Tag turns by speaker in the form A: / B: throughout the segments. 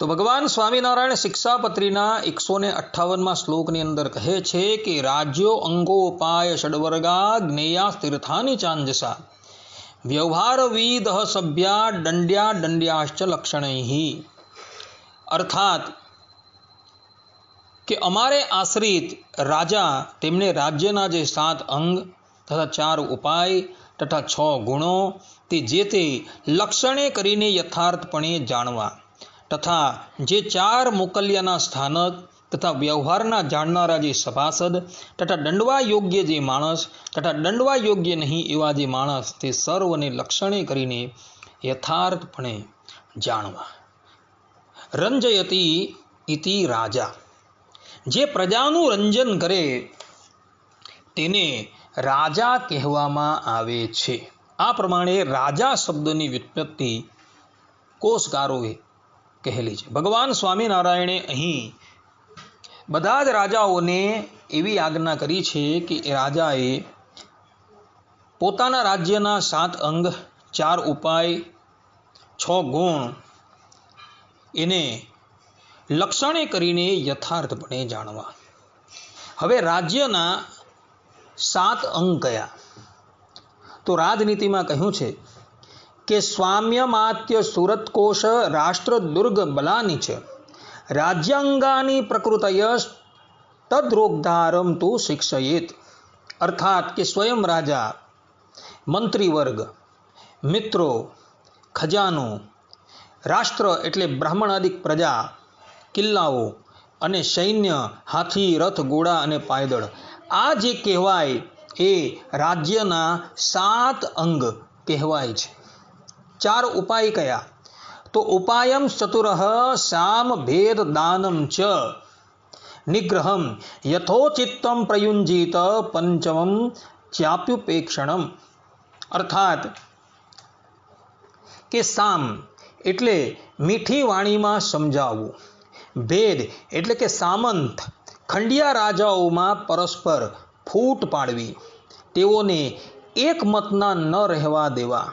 A: તો ભગવાન સ્વામિનારાયણ શિક્ષાપત્રીના એકસો ને અઠ્ઠાવનમાં શ્લોકની અંદર કહે છે કે, રાજ્યો અંગોપાય ષડવર્ગા જ્ઞેયા તીર્થાની ચાંજસા. વ્યવહારવિદ સભ્યા દંડ્યા દંડ્યાશ્ચ લક્ષણૈ. અર્થાત કે અમારે આશ્રિત રાજા તેમને રાજ્યના જે સાત અંગ તથા ચાર ઉપાય તથા છ ગુણો તે જે તે લક્ષણે કરીને યથાર્થપણે જાણવા. તથા જે ચાર મોકલ્યાના સ્થાનક તથા વ્યવહારના જાણનારા જે સભાસદ તથા દંડવા યોગ્ય જે માણસ તથા દંડવા યોગ્ય નહીં એવા જે માણસ તે સર્વને લક્ષણે કરીને યથાર્થપણે જાણવા. રંજયતી ઇતિ રાજા. જે પ્રજાનું રંજન કરે તેને રાજા કહેવામાં આવે છે. આ પ્રમાણે રાજા શબ્દની વ્યુત્પત્તિ કોષકારોએ કહેલી છે. ભગવાન સ્વામિનારાયણે અહીં બધા જ રાજાઓને એવી આજ્ઞા કરી છે કે રાજાએ પોતાના રાજ્યના સાત અંગ, ચાર ઉપાય, છ ગુણ એને લક્ષણે કરીને યથાર્થપણે જાણવા. હવે રાજ્યના સાત અંગ કયા? તો રાજનીતિમાં કહ્યું છે કે સ્વામ્યમાત્ય સુરતકોશ રાષ્ટ્ર દુર્ગ બલાની છે. રાજ્યાંગાની પ્રકૃતય તદ્રોગધારમ તું શિક્ષયેત. અર્થાત કે સ્વયં રાજા, મંત્રીવર્ગ, મિત્રો, ખજાનો, રાષ્ટ્ર એટલે બ્રાહ્મણાદિક પ્રજા, કિલ્લાઓ અને સૈન્ય, હાથી, રથ, ઘોડા અને પાયદળ. આ જે કહેવાય એ રાજ્યના સાત અંગ કહેવાય છે. ચાર ઉપાય કયા? તો ઉપાયમ ચતુર શામ ભેદ દાનમ ચ. નિગ્રહમ યથોચિત્તમ પ્રયુંજીત પંચમમ ચાપ્યુપેક્ષણમ. અર્થાત કે સામ એટલે મીઠી વાણીમાં સમજાવવું. ભેદ એટલે કે સામંત ખંડિયા રાજાઓમાં પરસ્પર ફૂટ પાડવી. તેઓને એક મતના ન રહેવા દેવા.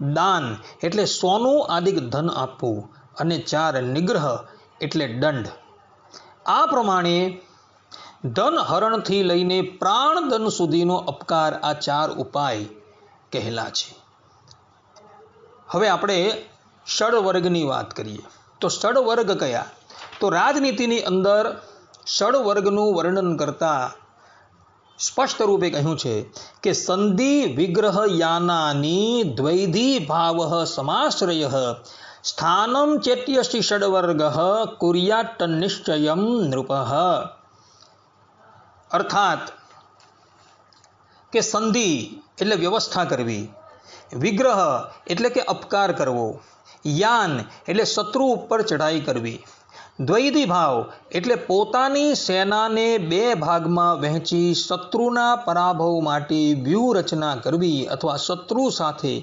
A: દાન એટલે સોનું આદિક ધન આપવું અને ચાર નિગ્રહ એટલે દંડ. આ પ્રમાણે ધન હરણથી લઈને પ્રાણદન સુધીનો અપકાર આ ચાર ઉપાય કહેલા છે. હવે આપણે ષડવર્ગની વાત કરીએ. તો ષડવર્ગ કયા? તો રાજનીતિની અંદર ષડવર્ગનું વર્ણન કરતા સ્પષ્ટ રૂપે કહ્યું છે કે સંધિ વિગ્રહ યાનાની દ્વૈધી ભાવ સમાશ્રય. સ્થાનમ ચેત્યસી ષડવર્ગ કુર્યાટ નિશ્ચયમ નૃપ. અર્થાત કે સંધિ એટલે વ્યવસ્થા કરવી. વિગ્રહ એટલે કે અપકાર કરવો. યાન એટલે શત્રુ ઉપર ચઢાઈ કરવી. દ્વૈધી ભાવ એટલે પોતાની સેનાને બે ભાગમાં વહેંચી શત્રુના પરાભવ માટે વ્યૂહરચના કરવી અથવા શત્રુ સાથે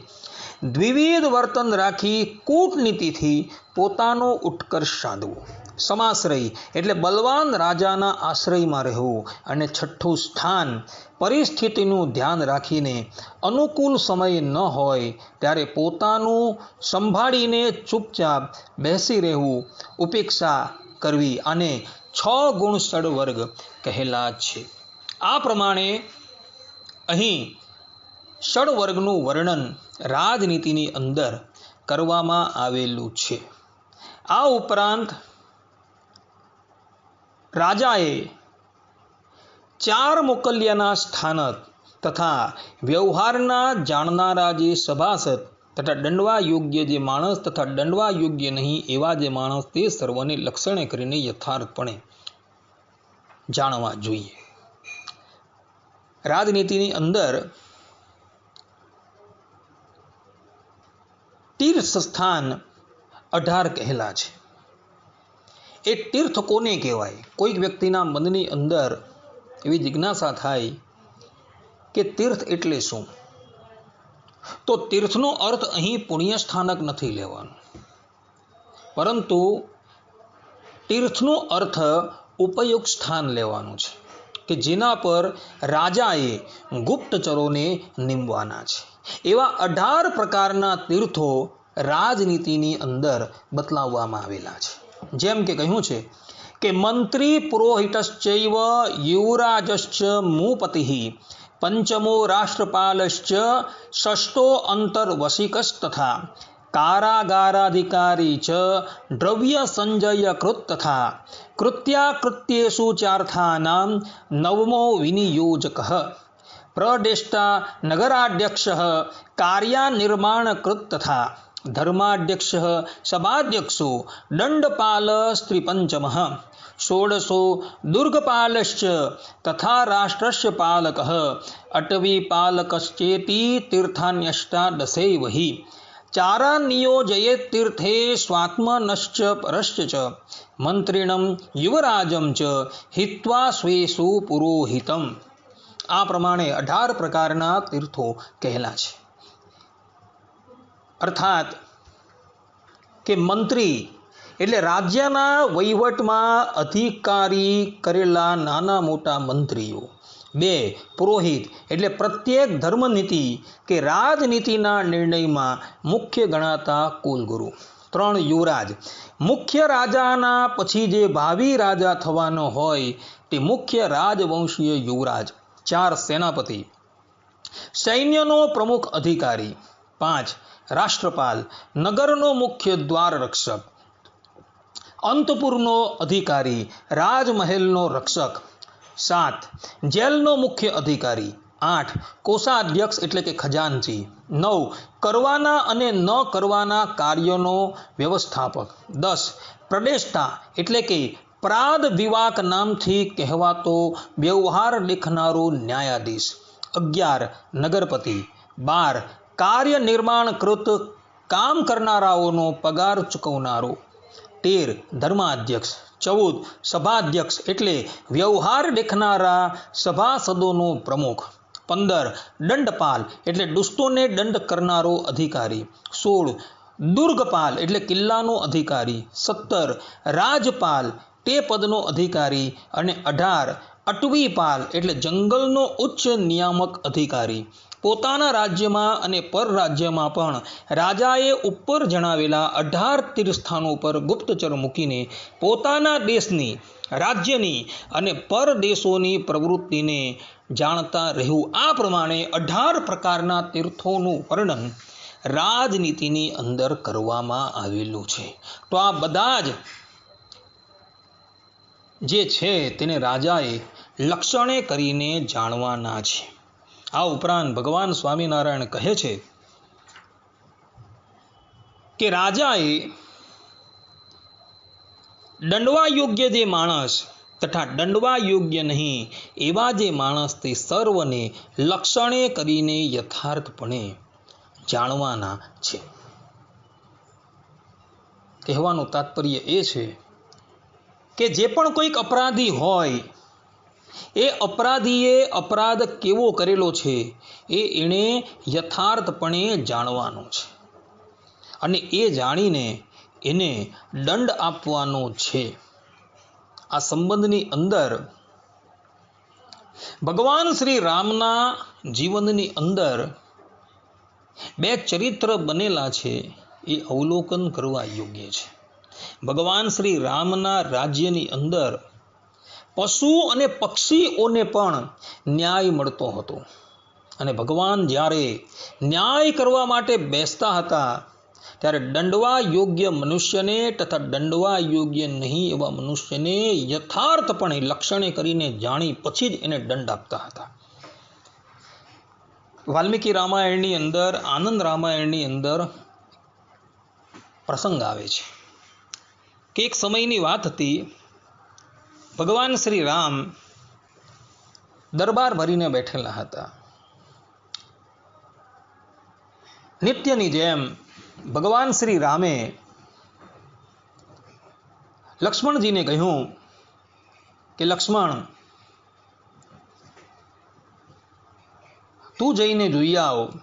A: દ્વિવિધ વર્તન રાખી કૂટનીતિથી પોતાનો ઉત્કર્ષ સાધવો. સમાશ્રય એટલે બલવાન રાજાના આશ્રયમાં રહેવું અને છઠ્ઠું સ્થાન પરિસ્થિતિનું ધ્યાન રાખીને અનુકૂળ સમય ન હોય ત્યારે પોતાનું સંભાળીને ચૂપચાપ બેસી રહેવું ઉપેક્ષા કરવી અને છ ગુણ વર્ગ કહેલા છે. આ પ્રમાણે અહીં ષડવર્ગનું વર્ણન રાજનીતિની અંદર કરવામાં આવેલું છે. આ ઉપરાંત રાજાએ ચાર મોકલ્યાના સ્થાનક તથા વ્યવહારના જાણનારા જે સભાસદ તથા દંડવા યોગ્ય જે માણસ તથા દંડવા યોગ્ય નહીં એવા જે માણસ તે સર્વને લક્ષણે કરીને યથાર્થપણે જાણવા જોઈએ. રાજનીતિની અંદર તીર્થ સ્થાન અઢાર કહેલા છે. એ તીર્થ કોને કહેવાય? કોઈક વ્યક્તિના મનની અંદર એવી જિજ્ઞાસા થાય કે તીર્થ એટલે શું? તો તીર્થનો અર્થ અહીં પુણ્ય સ્થાનક નથી લેવાનો. પરંતુ તીર્થનો અર્થ ઉપયુક્ત સ્થાન લેવાનું છે, કે જેના પર રાજાએ ગુપ્તચરોને નીમવાના છે. એવા અઢાર પ્રકારના તીર્થો રાજનીતિની અંદર બતલાવવામાં આવેલા છે. જેમ કે કહ્યું છે કે મંત્રી પુરોહિતશ્ચૈવ યુવરાજશ્ચ મુપતિ, પંચમો રાષ્ટ્રપાલશ્ચ, ષષ્ઠો અંતર્વશિકસ્તથા, કારાગારાધિકારી ચ દ્રવ્ય સંજયકૃત તથા, કૃત્યાકૃત્યેષુ ચાર્થાનામ, નવમો વિનિયોજક, પ્રદેષ્ટા નગરાધ્યક્ષ કાર્યાનિર્માણકૃત તથા ધર્માધ્યક્ષ સભાધ્યક્ષો દંડપાલ સ્ત્રીપંચમ ષોડશો દુર્ગપાલશ્ચ તથા રાષ્ટ્રસ્ય પાલક અટવીપાલકશ્ચેતિ તીર્થાન્યષ્ટાદશૈવ હિ ચારા નિયોજયે તીર્થે સ્વાત્મનશ્ચ પરશ્ચ ચ મંત્રીણમ યુવરાજમ ચ હિત્વા સ્વેષુ પુરોહિતમ આ પ્રમાણે અઢાર પ્રકારના તીર્થો કહેલા છે અર્થાત કે મંત્રી એટલે રાજ્યના વહીવટમાં અધિકારી કરેલા નાના મોટા મંત્રીઓ. બે, પુરોહિત એટલે પ્રત્યેક ધર્મનીતિ કે રાજનીતિના નિર્ણયમાં મુખ્ય ગણાતા કુલગુરુ. ત્રણ, યુવરાજ. મુખ્ય રાજાના પછી જે ભાવિ રાજા થવાનો હોય તે મુખ્ય રાજવંશીય યુવરાજ. ચાર, સેનાપતિ. સૈન્યનો પ્રમુખ અધિકારી. પાંચ રાષ્ટ્રપાલ, નગરનો મુખ્ય દ્વાર રક્ષક, અંતપુરનો અધિકારી, રાજમહેલનો રક્ષક, સાત, જેલનો મુખ્ય અધિકારી, આઠ, કોષાધ્યક્ષ એટલે કે ખજાનચી, નવ, કરવાના અને ન કરવાના કાર્યોનો વ્યવસ્થાપક, દસ પ્રદેશતા એટલે કે પ્રાદ વિવાક નામથી કહેવાતો વ્યવહાર દેખનારો ન્યાયાધીશ, અગિયાર, નગરપતિ, બાર કાર્ય નિર્માણકૃત કામ કરનારાઓનો પગાર ચૂકવનારો. તેર ધર્માધ્યક્ષ, ચૌદ સભાધ્યક્ષ એટલે વ્યવહાર દેખનારા સભાસદોનો પ્રમુખ. પંદર દંડપાલ એટલે દુષ્ટોને દંડ કરનારો અધિકારી. સોળ દુર્ગપાલ એટલે કિલ્લાનો અધિકારી. સત્તર રાજપાલ તે પદનો અધિકારી અને અઢાર અટવીપાલ એટલે જંગલનો ઉચ્ચ નિયામક અધિકારી. પોતાના રાજ્યમાં અને પર રાજ્યમાં પણ રાજાએ ઉપર જણાવેલા અઢાર તીર્થસ્થાનો પર ગુપ્તચર મૂકીને પોતાના દેશની, રાજ્યની અને પર દેશોની પ્રવૃત્તિને જાણતા રહ્યું. આ પ્રમાણે અઢાર પ્રકારના તીર્થોનું વર્ણન રાજનીતિની અંદર કરવામાં આવેલું છે. તો આ બધા જ જે છે તેને રાજાએ લક્ષણે કરીને જાણવાના છે. આ ઉપરાંત ભગવાન સ્વામિનારાયણ કહે છે કે રાજાએ દંડવા યોગ્ય જે માણસ તથા દંડવા યોગ્ય નહીં એવા જે માણસ તે સર્વને લક્ષણે કરીને યથાર્થપણે જાણવાના છે. કહેવાનું તાત્પર્ય એ છે કે જે પણ કોઈક અપરાધી હોય એ અપરાધીએ અપરાધ કેવો કરેલો છે એ એણે યથાર્થપણે જાણવાનો છે. અને એ જાણીને એને દંડ આપવાનો છે. આ સંબંધની અંદર ભગવાન શ્રી રામના જીવનની અંદર બે ચરિત્ર બનેલા છે એ અવલોકન કરવા યોગ્ય છે. ભગવાન શ્રી રામના રાજ્યની અંદર પશુ અને પક્ષીઓને પણ ન્યાય મળતો હતો. અને ભગવાન જ્યારે ન્યાય કરવા માટે બેસતા હતા, ત્યારે દંડવા યોગ્ય મનુષ્યને તથા દંડવા યોગ્ય નહીં એવા મનુષ્યને યથાર્થપણે લક્ષણે કરીને જાણી પછી જ એને દંડ આપતા હતા. વાલ્મીકી રામાયણની અંદર, આનંદ રામાયણની અંદર પ્રસંગ આવે છે. કે એક સમયની વાત હતી ભગવાન શ્રી રામ દરબાર ભરીને બેઠેલા હતા. નિત્યની જેમ ભગવાન શ્રી રામે લક્ષ્મણજીને કહ્યું કે, લક્ષ્મણ, તું જઈને જોઈ આવ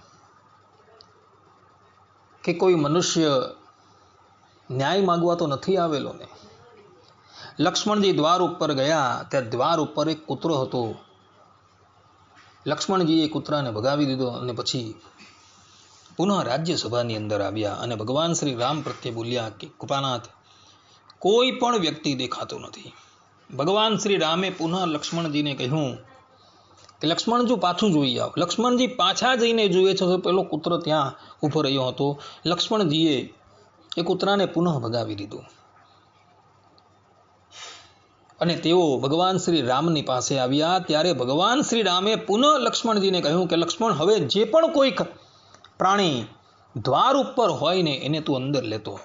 A: કે કોઈ મનુષ્ય ન્યાય માગવા તો નથી આવેલો ને? લક્ષ્મણજી દ્વાર ઉપર ગયા ત્યાં દ્વાર ઉપર એક કૂતરો હતો. લક્ષ્મણજીએ કૂતરાને ભગાવી દીધો અને પછી પુનઃ રાજ્યસભાની અંદર આવ્યા અને ભગવાન શ્રી રામ પ્રત્યે બોલ્યા કે, કૃપાનાથ, કોઈ પણ વ્યક્તિ દેખાતો નથી. ભગવાન શ્રી રામે પુનઃ લક્ષ્મણજીને કહ્યું કે લક્ષ્મણજી પાછું જોઈ આવ. લક્ષ્મણજી પાછા જઈને જુએ છે તો પેલો કૂતરો ત્યાં ઊભો રહ્યો હતો. લક્ષ્મણજીએ એ કૂતરાને પુનઃ ભગાવી દીધું. અને તેઓ ભગવાન શ્રી રામની પાસે આવ્યા. ત્યારે ભગવાન શ્રી રામે પુનઃ લક્ષ્મણજીને કહ્યું કે, લક્ષ્મણ, હવે જે પણ કોઈક પ્રાણી દ્વાર ઉપર હોય ને, એને તું અંદર લેતો.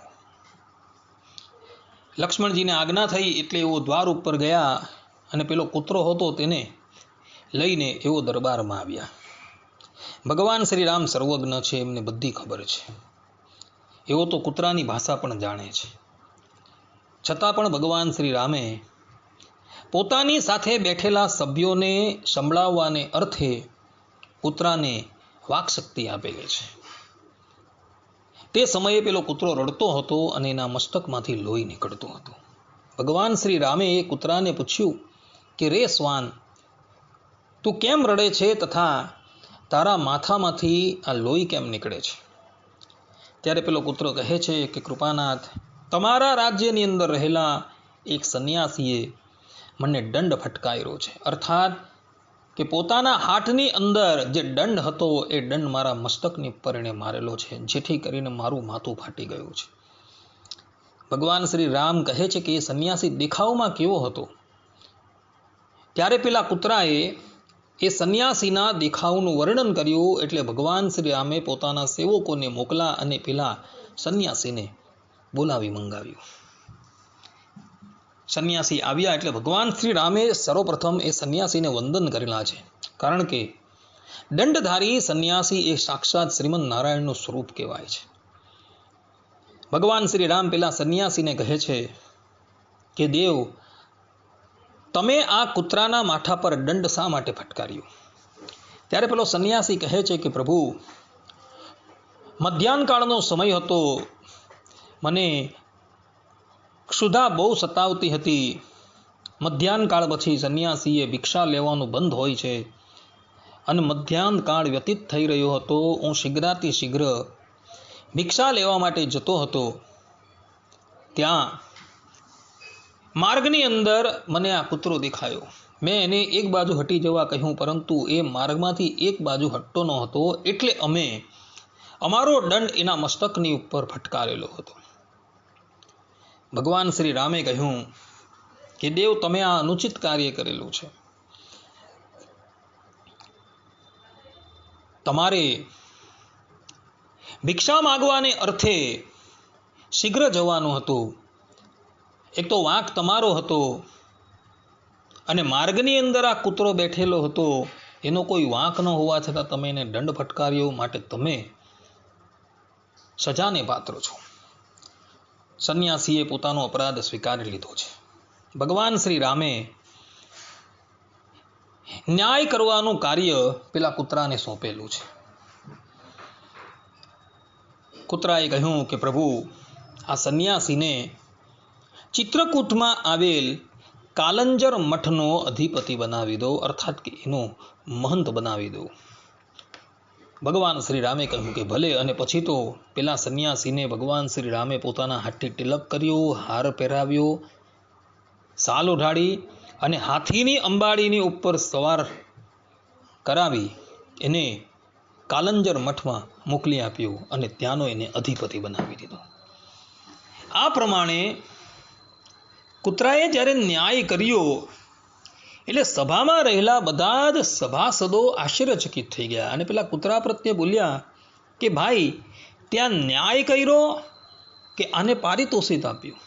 A: લક્ષ્મણજીને આજ્ઞા થઈ એટલે એવો દ્વાર ઉપર ગયા અને પેલો કૂતરો હતો તેને લઈને એવો દરબારમાં આવ્યા. ભગવાન શ્રી રામ સર્વજ્ઞ છે એમને બધી ખબર છે. એવો તો કૂતરાની ભાષા પણ જાણે છે. છતાં પણ ભગવાન શ્રી રામે પોતાની સાથે બેઠેલા સભ્યોને સંભળાવવાને અર્થે કૂતરાને વાકશક્તિ આપેલી છે. તે સમયે પેલો કૂતરો રડતો હતો અને એના મસ્તકમાંથી લોહી નીકળતું હતું. ભગવાન શ્રી રામે એ કૂતરાને પૂછ્યું કે, રે શ્વાન તું કેમ રડે છે તથા તારા માથામાંથી આ લોહી કેમ નીકળે છે? ત્યારે પેલો કૂતરો કહે છે કે, કૃપાનાથ, તમારા રાજ્યની અંદર રહેલા એક સંન્યાસીએ મને દંડ ફટકાર્યો છે. અર્થાત કે પોતાના હાથની અંદર જે દંડ હતો, એ દંડ મારા મસ્તકની પરિણે મારેલો છે, જેથી કરીને મારું માથું ફાટી ગયું છે. ભગવાન શ્રી રામ કહે છે કે એ સંન્યાસી દેખાવમાં કેવો હતો? ત્યારે પેલા કૂતરાએ એ સંન્યાસીના દેખાવનું વર્ણન કર્યું, એટલે ભગવાન શ્રી રામે પોતાના સેવકોને મોકલા અને પેલા સંન્યાસીને બોલાવી મંગાવ્યું. સંન્યાસી આવ્યા એટલે ભગવાન શ્રી રામે સર્વપ્રથમ એ સંન્યાસીને વંદન કરેલા છે. કારણ કે દંડધારી સંન્યાસી એ સાક્ષાત શ્રીમદ નારાયણનું સ્વરૂપ કહેવાય છે. ભગવાન શ્રી રામ પેલા સંન્યાસીને કહે છે કે, દેવ, તમે આ કૂતરાના માથા પર દંડ શા માટે ફટકાર્યો? ત્યારે પેલો સંન્યાસી કહે છે કે, પ્રભુ મધ્યાહન કાળનો સમય હતો. મને ક્ષુધા બહુ સતાવતી હતી. મધ્યાહન કાળ પછી સંન્યાસીએ ભિક્ષા લેવાનું બંધ હોય છે અને મધ્યાહન કાળ વ્યતીત થઈ રહ્યો હતો. હું શીઘ્રાતિ શીઘ્ર ભિક્ષા લેવા માટે જતો હતો. ત્યાં માર્ગની અંદર મને આ કૂતરો દેખાયો. મેં એને એક બાજુ હટી જવા કહ્યું, પરંતુ એ માર્ગમાંથી એક બાજુ હટતો ન હતો એટલે અમે અમારો દંડ એના મસ્તકની ઉપર ફટકારેલો હતો. ભગવાન શ્રી રામે કહ્યું કે, દેવ, તમે આ અનુચિત કાર્ય કરેલું છે. તમારે ભિક્ષા માગવાને અર્થે શીઘ્ર જવાનું હતું. એક તો વાંક તમારો હતો અને માર્ગની અંદર આ કૂતરો બેઠેલો હતો. એનો કોઈ વાંક ન હોવા છતાં તમે એને દંડ ફટકાર્યો. માટે તમે સજાને પાત્ર છો. સંન્યાસીએ પોતાનો અપરાધ સ્વીકારી લીધો છે. ભગવાન શ્રી રામે ન્યાય કરવાનું કાર્ય પેલા કૂતરાને સોંપેલું છે. કૂતરાએ કહ્યું કે, પ્રભુ, આ સંન્યાસીને ચિત્રકૂટમાં આવેલ કાલંજર મઠનો અધિપતિ બનાવી દો, અર્થાત કે એનો મહંત બનાવી દો. ભગવાન શ્રી રામે કહ્યું કે ભલે અને પછી તો પેલા સંન્યાસીને ભગવાન શ્રી રામે પોતાના હાથથી તિલક કર્યો, હાર પહેરાવ્યો, સાલ ઓઢાડી અને હાથીની અંબાડીની ઉપર સવાર કરાવી એને કાલંજર મઠમાં મોકલી આપ્યો અને ત્યાંનો એને અધિપતિ બનાવી દીધો. આ પ્રમાણે કૂતરાએ જ્યારે ન્યાય કર્યો એટલે સભામાં રહેલા બધા જ સભાસદો આશ્ચર્યચકિત થઈ ગયા અને પેલા કૂતરા પ્રત્યે બોલ્યા કે, ભાઈ, ત્યાં ન્યાય કર્યો કે આને પારિતોષિત આપ્યું?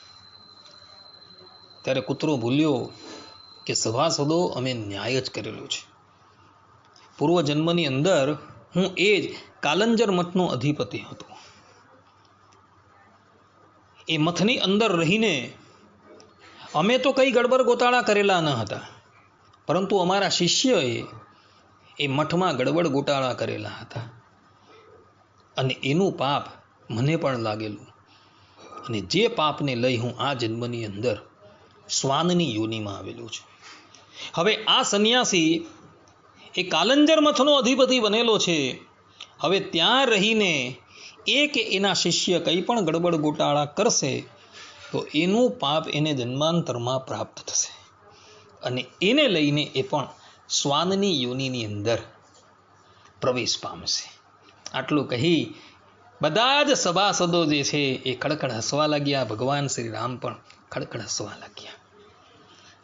A: ત્યારે કૂતરો ભૂલ્યો કે, સભાસદો, અમે ન્યાય જ કરેલો છે. પૂર્વજન્મની અંદર હું એ જ કાલંજર મઠનો અધિપતિ હતો. એ મઠની અંદર રહીને અમે તો કંઈ ગડબડ ગોતાળા કરેલા ન હતા. પરંતુ અમારા શિષ્યએ એ મઠમાં ગડબડ ગોટાળા કરેલા હતા. અને એનું પાપ મને પણ લાગેલું. અને જે પાપને લઈ હું આ જન્મની અંદર શ્વાનની યોનિમાં આવેલું છું. હવે આ સંન્યાસી એ કાલંજર મઠનો અધિપતિ બનેલો છે. હવે ત્યાં રહીને એ કે એના શિષ્ય કંઈ પણ ગડબડ ગોટાળા કરશે, તો એનું પાપ એને જન્માંતરમાં પ્રાપ્ત થશે. અને એને લઈને એ પણ શ્વાનની યોનિની અંદર પ્રવેશ પામશે. આટલું કહી બધા જ સભાસદો જે છે એ ખડખડ હસવા લાગ્યા, ભગવાન શ્રી રામ પણ ખડખડ હસવા લાગ્યા.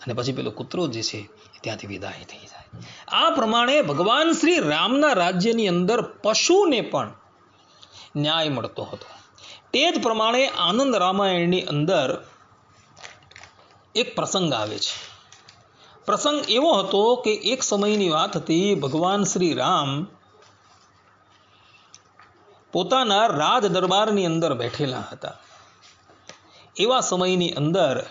A: અને પછી પેલો કૂતરો જે છે ત્યાંથી વિદાય થઈ જાય. આ પ્રમાણે ભગવાન શ્રી રામના રાજ્યની અંદર પશુને પણ ન્યાય મળતો હતો. તે જ પ્રમાણે આનંદ રામાયણની અંદર એક પ્રસંગ આવે છે. પ્રસંગ એવો હતો કે એક સમયની વાત હતી, ભગવાન શ્રી રામ પોતાના રાજ દરબારની અંદર બેઠેલા હતા. એવા સમયની અંદર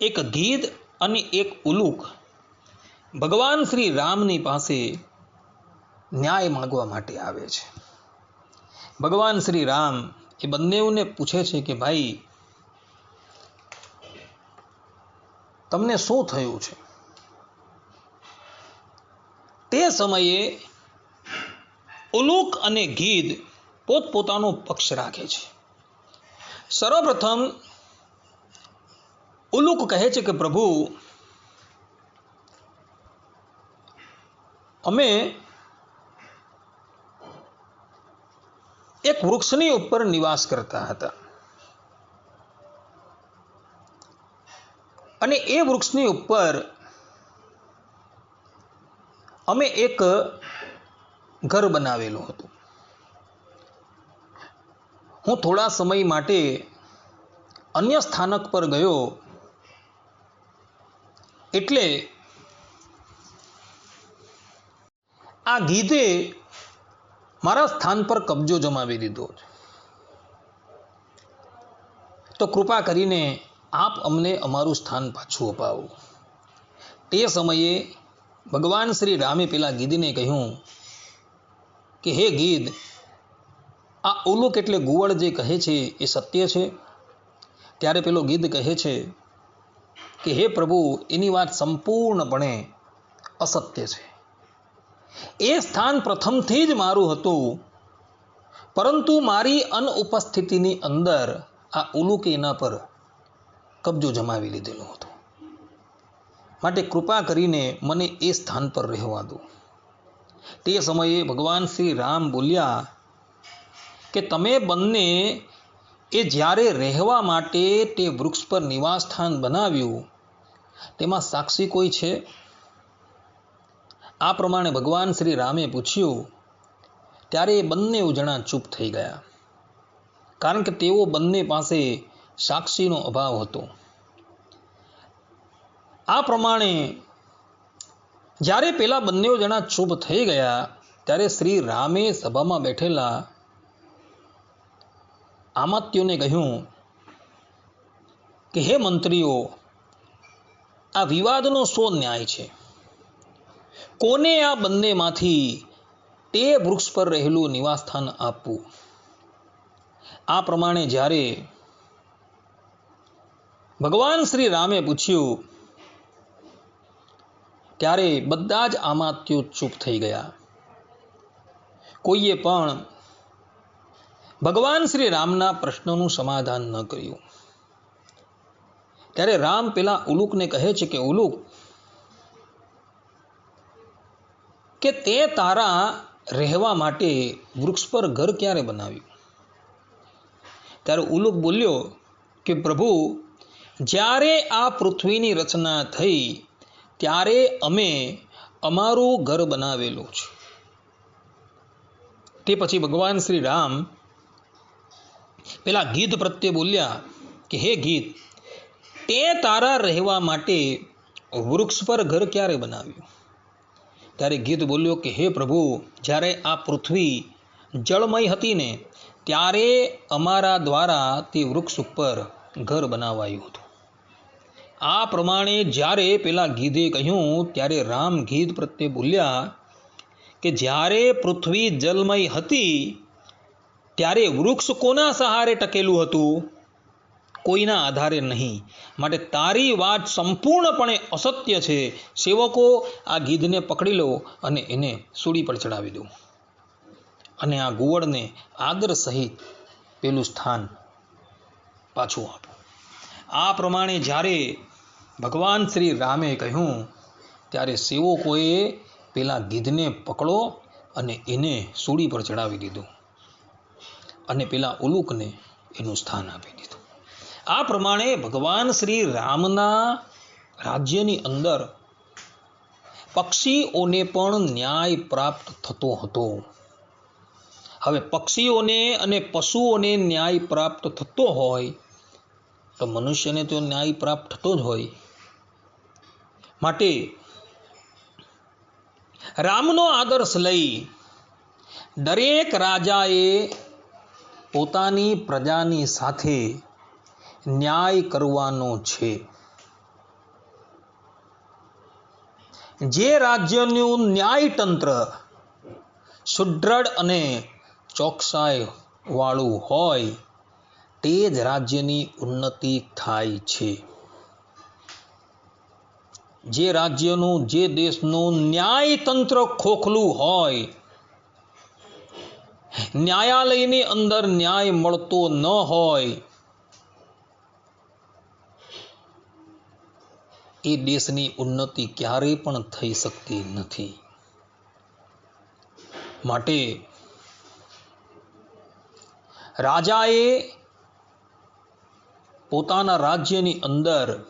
A: એક ગીધ અને એક ઉલુક ભગવાન શ્રી રામની પાસે ન્યાય માગવા માટે આવે છે. ભગવાન શ્રી રામ એ બંનેઓને પૂછે છે કે, ભાઈ તમને શું થયું છે? તે સમયે ઉલુક અને ગીધ પોતપોતાનો પક્ષ રાખે છે. સર્વપ્રથમ ઉલુક કહે છે કે, પ્રભુ, અમે એક વૃક્ષની ઉપર નિવાસ કરતા હતા. અને એ વૃક્ષની ઉપર અમે એક ઘર બનાવેલું હતું. હું થોડા સમય માટે અન્ય સ્થાનક પર ગયો એટલે આ ગીધે મારા સ્થાન પર કબજો જમાવી દીધો. તો કૃપા કરીને આપ અમને અમારું સ્થાન પાછું અપાવો. તે સમયે ભગવાન શ્રી રામે પેલા ગીધને કહ્યું કે, હે ગીધ, આ ઉલુક એટલે ગુવળ જે કહે છે એ સત્ય છે? ત્યારે પેલો ગીધ કહે છે કે, હે પ્રભુ, એની વાત સંપૂર્ણપણે અસત્ય છે. એ સ્થાન પ્રથમથી જ મારું હતું, પરંતુ મારી અનઉપસ્થિતિની અંદર આ ઉલુકે એના પર કબજો જમાવી લીધેલો હતો. માટે કૃપા કરીને મને એ સ્થાન પર રહેવા દો. તે સમયે ભગવાન શ્રી રામ બોલ્યા કે તમે બંને એ જ્યારે રહેવા માટે તે વૃક્ષ પર નિવાસ સ્થાન બનાવ્યું, તેમાં સાક્ષી કોઈ છે? આ પ્રમાણે ભગવાન શ્રી રામે પૂછ્યું, ત્યારે એ બંને જણા ચૂપ થઈ ગયા. કારણ કે તેઓ બંને પાસે સાક્ષીનો અભાવ હતો. આ પ્રમાણે જ્યારે પેલા બંને જણા ચૂપ થઈ ગયા, ત્યારે શ્રી રામે સભામાં બેઠેલા આમાત્યોને કહ્યું, કે હે મંત્રીઓ, આ વિવાદનો શો ન્યાય છે. કોને આ બંનેમાંથી તે વૃક્ષ પર રહેલું નિવાસસ્થાન આપવું? આ પ્રમાણે જ્યારે ભગવાન શ્રી રામે પૂછ્યું ત્યારે બધા જ આમાત્યો ચૂપ થઈ ગયા. કોઈએ પણ ભગવાન શ્રી રામના પ્રશ્નનું સમાધાન ન કર્યું. ત્યારે રામ પેલા ઉલુકને કહે છે કે, ઉલુક, કે તે તારા રહેવા માટે વૃક્ષ પર ઘર ક્યારે બનાવ્યું? ત્યારે ઉલુક બોલ્યો કે, પ્રભુ, જ્યારે આ પૃથ્વીની રચના થઈ ત્યારે અમે અમારું ઘર બનાવેલું છે. તે પછી ભગવાન શ્રી રામ પેલા ગીધ પ્રત્યે બોલ્યા કે, હે ગીત, તે તારા રહેવા માટે વૃક્ષ પર ઘર ક્યારે બનાવ્યું? ત્યારે ગીધ બોલ્યો કે, હે પ્રભુ, જ્યારે આ પૃથ્વી જળમય હતી ને, ત્યારે અમારા દ્વારા તે વૃક્ષ ઉપર ઘર બનાવાયું હતું. આ પ્રમાણે જ્યારે પેલા ગીધે કહ્યું, ત્યારે રામ ગીધ પ્રત્યે બોલ્યા કે જ્યારે પૃથ્વી જલમય હતી, ત્યારે વૃક્ષ કોના સહારે ટકેલું હતું? કોઈના આધારે નહીં. માટે તારી વાત સંપૂર્ણપણે અસત્ય છે. સેવકો, આ ગીધને પકડી લો અને એને સૂડી પર ચડાવી દો. અને આ ગુવળને આદર સહિત પેલું સ્થાન પાછું આપો. આ પ્રમાણે જ્યારે ભગવાન શ્રી રામે કહ્યું, ત્યારે સેવકોએ પેલા ગીધને પકડો અને એને સૂડી પર ચડાવી દીધું અને પેલા ઉલુકને એનું સ્થાન આપી દીધું. આ પ્રમાણે ભગવાન શ્રી રામના રાજ્યની અંદર પક્ષીઓને પણ ન્યાય પ્રાપ્ત થતો હતો. હવે પક્ષીઓને અને પશુઓને ન્યાય પ્રાપ્ત થતો હોય તો મનુષ્યને તો ન્યાય પ્રાપ્ત થતો જ હોય. માટે રામનો આદર્શ લઈ દરેક રાજાએ પોતાની પ્રજાની સાથે ન્યાય કરવાનો છે. જે રાજ્યનું ન્યાયતંત્ર સુદ્રઢ અને ચોકસાઈ વાળું હોય, તે જ રાજ્યની ઉન્નતિ થાય છે. જે રાજ્યનું, જે દેશનું ન્યાયતંત્ર ખોખલું હોય, ન્યાયાલયની અંદર ન્યાય મળતો ન હોય, એ દેશની ઉન્નતિ ક્યારેય પણ થઈ શકતી નથી. માટે રાજાએ પોતાના રાજ્યની અંદર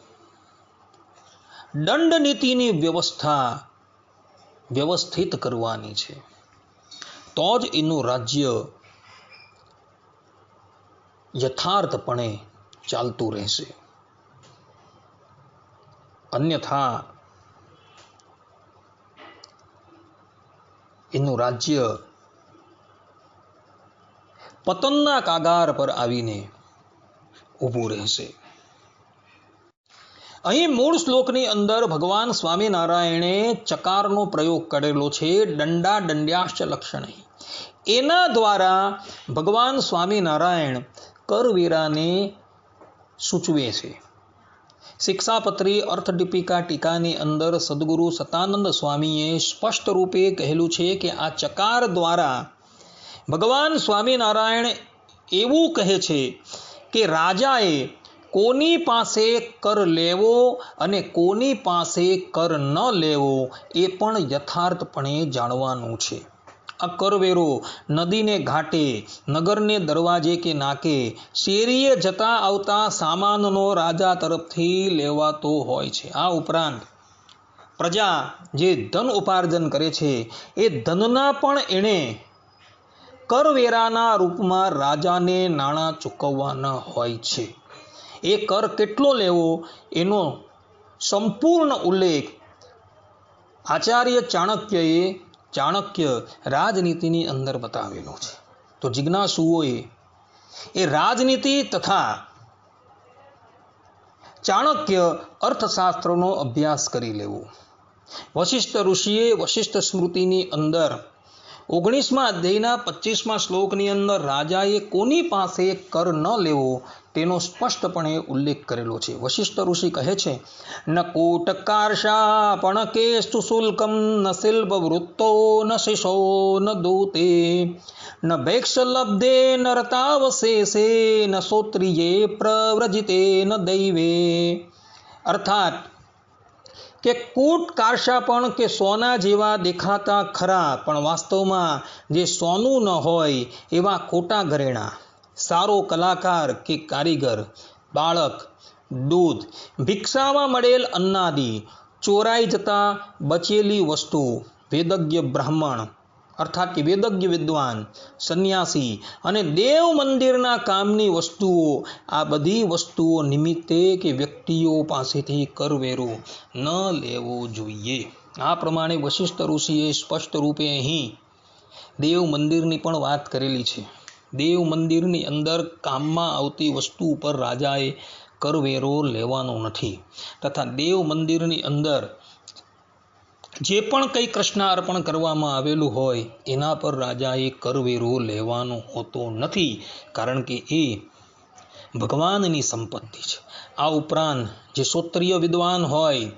A: દંડ નીતિની વ્યવસ્થા વ્યવસ્થિત કરવાની છે. તો જ એનું રાજ્ય યથાર્થપણે ચાલતું રહેશે. અન્યથા એનું રાજ્ય પતનના કાગાર પર આવીને ઊભું રહેશે. અહીં મૂળ શ્લોકની અંદર ભગવાન સ્વામિનારાયણે ચકારનો પ્રયોગ કરેલો છે દંડા દંડ્યાશ્ચ લક્ષણ. એના દ્વારા ભગવાન સ્વામિનારાયણ કરવેરાને સૂચવે છે. શિક્ષાપત્રી અર્થદીપિકા ટીકાની અંદર સદગુરુ સતાનંદ સ્વામીએ સ્પષ્ટ રૂપે કહેલું છે કે આ ચકાર દ્વારા ભગવાન સ્વામિનારાયણ એવું કહે છે કે રાજાએ કોની પાસે કર લેવો અને કોની પાસે કર ન લેવો એ પણ યથાર્થપણે જાણવાનું છે. આ કરવેરો નદીને ઘાટે, નગરને દરવાજે કે નાકે, શેરીએ જતા આવતા સામાનનો રાજા તરફથી લેવાતો હોય છે. આ ઉપરાંત પ્રજા જે ધન ઉપાર્જન કરે છે, એ ધનના પણ એણે કરવેરાના રૂપમાં રાજાને નાણાં ચૂકવવાના હોય છે. એ કર કેટલો લેવો એનો સંપૂર્ણ ઉલ્લેખ આચાર્ય ચાણક્યએ ચાણક્ય રાજનીતિની અંદર બતાવેલો છે. તો જિજ્ઞાસુઓએ એ રાજનીતિ તથા ચાણક્ય અર્થશાસ્ત્રનો અભ્યાસ કરી લેવો. વશિષ્ઠ ઋષિએ વશિષ્ઠ સ્મૃતિની અંદર ઓગણીસમાં અધ્યાયના પચીસમાં શ્લોકની અંદર રાજાએ કોની પાસે કર ન લેવો તેનો સ્પષ્ટપણે ઉલ્લેખ કરેલો છે. વશિષ્ઠ ઋષિ કહે છે, ન કૂટકાર્ષા પણ કેસ્તુ શુલ્કમ, ન શિલ્પ વૃત્તો ન શિશો, ન દૂતે, ન ભેક્ષલબ્ધે ન રતાવશેષે, ન શ્રોત્રિયે પ્રવ્રજિતે, ન દૈવે. અર્થાત કે કૂટ કારશાપણ કે સોના જેવા દેખાતા ખરા, પણ વાસ્તવમાં જે સોનું ન હોય એવા ખોટા ઘરેણાં. સારો કલાકાર કે કારીગર, બાળક, દૂધ, ભિક્ષામાં મળેલ અન્નાદિ, ચોરાઈ જતા બચેલી વસ્તુ, વેદજ્ઞ બ્રાહ્મણ અર્થાત કે વેદજ્ઞ વિદ્વાન, સંન્યાસી અને દેવ મંદિરના કામની વસ્તુઓ, આ બધી વસ્તુઓ નિમિત્તે કે વ્યક્તિઓ પાસેથી કરવેરો ન લેવો જોઈએ. આ પ્રમાણે વશિષ્ઠ ઋષિએ સ્પષ્ટ રૂપે અહીં દેવ મંદિરની પણ વાત કરેલી છે. દેવ મંદિરની અંદર કામમાં આવતી વસ્તુ ઉપર રાજાએ કરવેરો લેવાનો નથી. તથા દેવ મંદિરની અંદર જે પણ કંઈ કૃષ્ણ અર્પણ કરવામાં આવેલું હોય, એના પર રાજાએ કરવેરો લેવાનો હોતો નથી, કારણ કે એ ભગવાનની સંપત્તિ છે. આ ઉપરાંત જે શ્રોત્રિય વિદ્વાન હોય,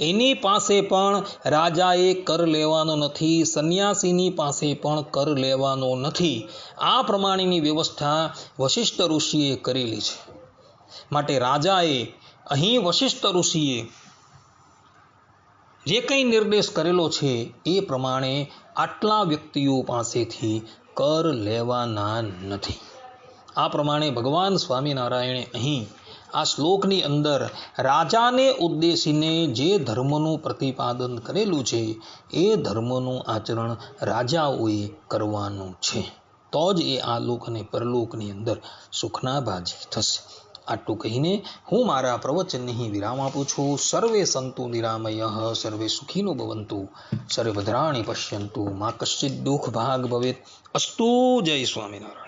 A: એની પાસે પણ રાજાએ કર લેવાનો નથી, સંન્યાસીની પાસે પણ કર લેવાનો નથી. આ પ્રમાણેની વ્યવસ્થા વશિષ્ઠ ઋષિએ કરેલી છે. માટે રાજાએ અહીં વશિષ્ઠ ઋષિએ જે કંઈ નિર્દેશ કરેલો છે એ પ્રમાણે આટલા વ્યક્તિઓ પાસેથી કર લેવાના નથી. આ પ્રમાણે ભગવાન સ્વામિનારાયણે અહીં આ શ્લોકની અંદર રાજાને ઉદ્દેશીને જે ધર્મનું પ્રતિપાદન કરેલું છે, એ ધર્મનું આચરણ રાજાઓએ કરવાનું છે. તો જ એ આ લોક અને પરલોકની અંદર સુખના ભાજી થશે. આટલું કહીને હું મારા પ્રવચનને અહીં વિરામ આપું છું. સર્વે સંતુ નિરામય, સર્વે સુખીનો ભવંતુ સર્વે ભદ્રાણી પશ્યંતુ. મા કશ્ચિત દુઃખ ભાગ ભવેત. અસ્તુ જય સ્વામિનારાયણ.